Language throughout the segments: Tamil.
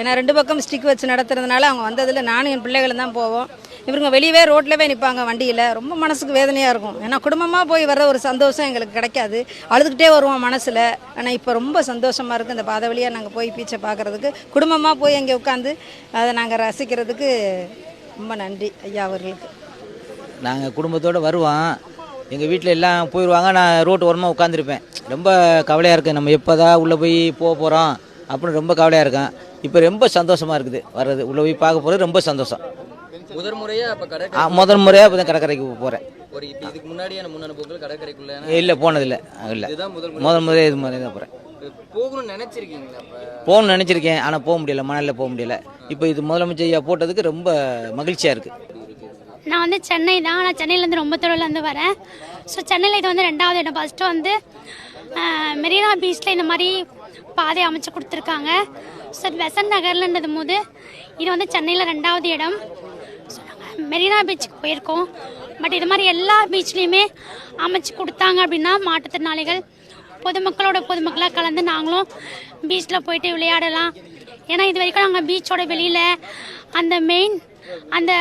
ஏன்னா ரெண்டு பக்கம் ஸ்டிக் வச்சு நடத்துறதுனால அவங்க வந்ததில் நானும் என் பிள்ளைகளும் தான் போவோம். இவங்க வெளியவே ரோட்லவே நிற்பாங்க வண்டியில். ரொம்ப மனசுக்கு வேதனையாக இருக்கும். ஏன்னா குடும்பமாக போய் வர்ற ஒரு சந்தோஷம் எங்களுக்கு கிடைக்காது. அழுதுகிட்டே வருவோம் மனசில். ஆனால் இப்போ ரொம்ப சந்தோஷமாக இருக்குது இந்த பாதை வழியாக நாங்கள் போய் பீச்சை பார்க்குறதுக்கு குடும்பமாக போய் அங்கே உட்காந்து அதை நாங்கள் ரசிக்கிறதுக்கு ரொம்ப நன்றி ஐயா அவர்களுக்கு. நாங்கள் குடும்பத்தோடு வருவோம். எங்கள் வீட்டில் எல்லாம் போயிடுவாங்க நான் ரோட்டு ஓரமாக உட்காந்துருப்பேன் ரொம்ப கவலையாக இருக்குது நம்ம எப்போ தான் உள்ளே போய் போக போகிறோம் அப்படின்னு ரொம்ப கவலையாக இருக்கேன். இப்போ ரொம்ப சந்தோஷமாக இருக்குது. வர்றது. உள்ளே போய் பார்க்க போகிறது ரொம்ப சந்தோஷம். முதல் முறையா அப்ப ஆ, கடற்கரை முதல் முறையாக இப்போ தான் கடற்கரைக்கு போகிறேன் ஒரு இப்ப இதுக்கு முன்னாடியான முன் அனுபவங்கள் கடற்கரைக்குள்ள இல்லை போனதில்லை. இல்லை. இதுதான் முதல் முறை. முதல் முறையாக இது மாதிரி தான் போகிறேன் போகணும்னு நினைச்சிருக்கீங்களா அப்ப? போகணும்னு நினச்சிருக்கேன். ஆனால் போக முடியல. மணலில் போக முடியல. இப்போ இது முதலமைச்சர் ஐயா போட்டதுக்கு ரொம்ப மகிழ்ச்சியாக இருக்குது நான் வந்து சென்னை தான். நான் சென்னையிலேருந்து ரொம்ப தொழிலேருந்து வரேன். ஸோ சென்னையில் இது வந்து ரெண்டாவது இடம். ஃபஸ்ட்டு வந்து மெரினா பீச்சில் இந்த மாதிரி பாதை அமைச்சு கொடுத்துருக்காங்க. ஸோ பெசன்ட் நகர்லன்றது போது இது வந்து சென்னையில் ரெண்டாவது இடம். ஸோ நாங்கள் மெரினா பீச்சுக்கு போயிருக்கோம். பட் இது மாதிரி எல்லா பீச்லேயுமே அமைச்சு கொடுத்தாங்க அப்படின்னா மாற்றுத்திறனாளிகள் பொதுமக்களோட பொதுமக்களாக கலந்து நாங்களும் பீச்சில் போயிட்டு விளையாடலாம். ஏன்னா இது வரைக்கும் நாங்கள் பீச்சோட வெளியில் அந்த மெயின் அந்த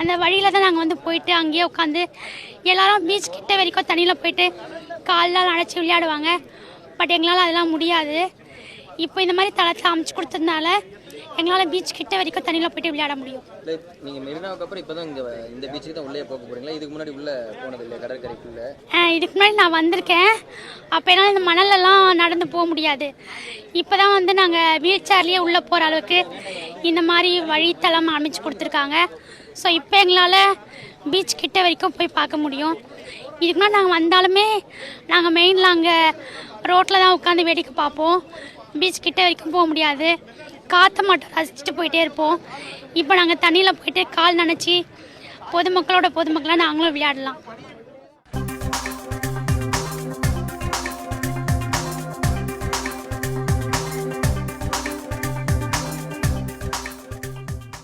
அந்த வழியில் தான் நாங்கள் வந்து போயிட்டு அங்கேயே உட்காந்து எல்லாரும் பீச் கிட்ட வரைக்கும் தண்ணியில் போயிட்டு கால்லாம் அடைச்சி விளையாடுவாங்க. பட் எங்களால் அதெல்லாம் முடியாது. இப்போ இந்த மாதிரி தளத்தை அமைச்சு கொடுத்ததுனால எங்களால் பீச் கிட்ட வரைக்கும் தண்ணியில் போயிட்டு விளையாட முடியும். இல்ல, நீங்க மெரினாவுக்கு அப்புறம் இப்பதான் இங்க இந்த பீச்சுக்கு தான் உள்ளே போக போறீங்களா? இதுக்கு முன்னாடி உள்ள போனது இல்லையா? கடற்கரைக்குள்ள? இதுக்கு முன்னாடி நான் வந்திருக்கேன். அப்போ என்னால் இந்த மணலெல்லாம் நடந்து போக முடியாது. இப்போ தான் வந்து நாங்கள் வீல் சேர்லேயே உள்ளே போகிற அளவுக்கு இந்த மாதிரி வழித்தளம் அமைச்சு கொடுத்துருக்காங்க. ஸோ இப்போ எங்களால் பீச் கிட்ட வரைக்கும் போய் பார்க்க முடியும். இதுக்கு முன்னாடி நாங்கள் வந்தாலுமே நாங்கள் மெயினில் அங்கே ரோட்டில் தான் உட்காந்து வேடிக்கை பார்ப்போம். பீச் கிட்ட வரைக்கும் போக முடியாது. காற்றை மட்டும் ரசிச்சுட்டு போயிட்டே இருப்போம். இப்போ நாங்கள் தண்ணியில் போயிட்டு கால் நினச்சி பொதுமக்களோட பொதுமக்களாக நாங்களும் விளையாடலாம்.